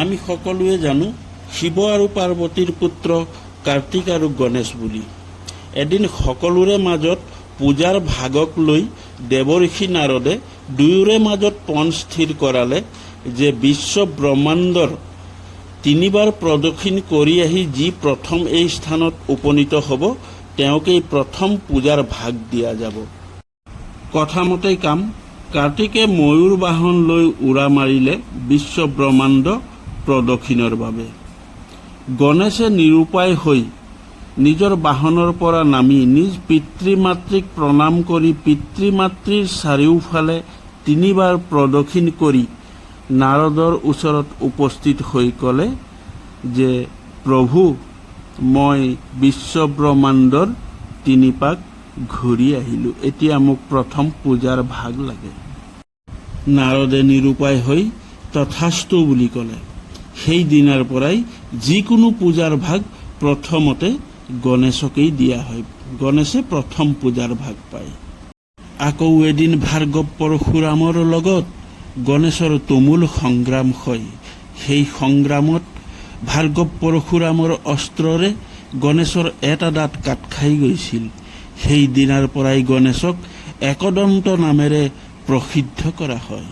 আমি সকলোৱে জানো শিৱ আৰু পাৰ্বতীৰ পুত্ৰ কাৰ্তিক আৰু গণেশ বুলি। এদিন সকলোৰে মাজত পূজাৰ ভাগক লৈ দেৱঋষি নাৰদে দুয়োৰে মাজত পণ স্থিৰ কৰালে যে বিশ্ব ব্ৰহ্মাণ্ডৰ তিনিবাৰ প্ৰদক্ষিণ কৰি আহি যি প্ৰথম এই স্থানত উপনীত হ'ব, তেওঁকেই প্ৰথম পূজাৰ ভাগ দিয়া যাব। কথামতে কাম, কাৰ্তিকে ময়ূৰ বাহন লৈ উৰা মাৰিলে বিশ্ব ব্ৰহ্মাণ্ড প্ৰদক্ষিণৰ বাবে। গণেশে নিৰুপায় হৈ নিজৰ বাহনৰ পৰা নামি নিজ পিতৃ মাতৃক প্ৰণাম কৰি পিতৃ মাতৃৰ চাৰিওফালে তিনিবাৰ প্ৰদক্ষিণ কৰি নাৰদৰ ওচৰত উপস্থিত হৈ ক'লে যে, প্ৰভু, মই বিশ্ব ব্ৰহ্মাণ্ডৰ তিনি ঘূৰি আহিলোঁ। এতিয়া মোক প্ৰথম পূজাৰ ভাগ লাগে। নাৰদে নিৰুপায় হৈ তথাস্তু বুলি ক'লে। সেই দিনাৰ পৰাই যিকোনো পূজাৰ ভাগ প্ৰথমতে গণেশকেই দিয়া হয়। গণেশে প্ৰথম পূজাৰ ভাগ পায়। আকৌ এদিন ভাৰ্গৱ পৰশুৰামৰ লগত গণেশৰ তুমুল সংগ্ৰাম হয়। সেই সংগ্ৰামত ভাৰ্গৱ পৰশুৰামৰ অস্ত্ৰৰে গণেশৰ এটা দাঁত কাট খাই গৈছিল। সেই দিনাৰ পৰাই গণেশক একদন্ত নামেৰে প্ৰসিদ্ধ কৰা হয়।